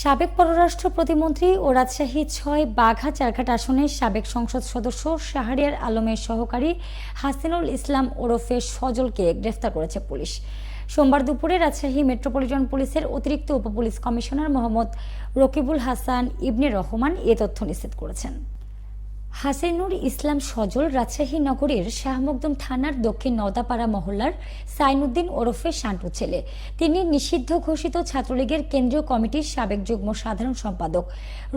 সাবেক পররাষ্ট্র প্রতিমন্ত্রী ও রাজশাহী ছয় বাঘা চারঘাট আসনের সাবেক সংসদ সদস্য শাহরিয়ার আলমের সহকারী হাসিনুল ইসলাম ওরফে সজলকে গ্রেফতার করেছে পুলিশ। সোমবার দুপুরে রাজশাহী মেট্রোপলিটন পুলিশের অতিরিক্ত উপপুলিশ কমিশনার মোহাম্মদ রকিবুল হাসান ইবনে রহমান এ তথ্য নিশ্চিত করেছেন। হাসিনুর ইসলাম সজল রাজশাহী নগরীর শাহমকদম থানার দক্ষিণ নওদাপাড়া মহল্লার সাইনুদ্দিন ওরফে শান্টু ছেলে। তিনি নিষিদ্ধ ঘোষিত ছাত্রলীগের কেন্দ্রীয় কমিটির সাবেক যুগ্ম সাধারণ সম্পাদক।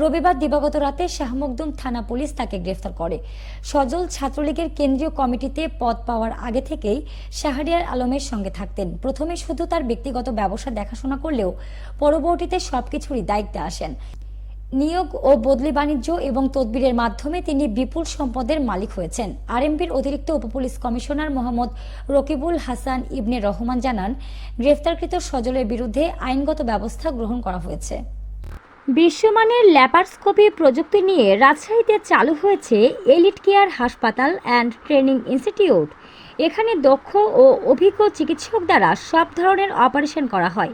রবিবার দিবাগত রাতে শাহমকদম থানা পুলিশ তাকে গ্রেফতার করে। সজল ছাত্রলীগের কেন্দ্রীয় কমিটিতে পদ পাওয়ার আগে থেকেই শাহরিয়ার আলমের সঙ্গে থাকতেন। প্রথমে শুধু তার ব্যক্তিগত ব্যবসা দেখাশোনা করলেও পরবর্তীতে সবকিছুরই দায়িত্বে আসেন। নিয়োগ ও বদলি বাণিজ্য এবং তদবিরের মাধ্যমে তিনি বিপুল সম্পদের মালিক হয়েছেন। আরএমপির অতিরিক্ত উপপুলিশ কমিশনার মোহাম্মদ রকিবুল হাসান ইবনে রহমান জানান, গ্রেফতারকৃত সজলের বিরুদ্ধে আইনগত ব্যবস্থা গ্রহণ করা হয়েছে। বিশ্বমানের ল্যাপারস্কোপি প্রযুক্তি নিয়ে রাজশাহীতে চালু হয়েছে এলিট কেয়ার হাসপাতাল অ্যান্ড ট্রেনিং ইনস্টিটিউট। এখানে দক্ষ ও অভিজ্ঞ চিকিৎসক দ্বারা সব ধরনের অপারেশন করা হয়।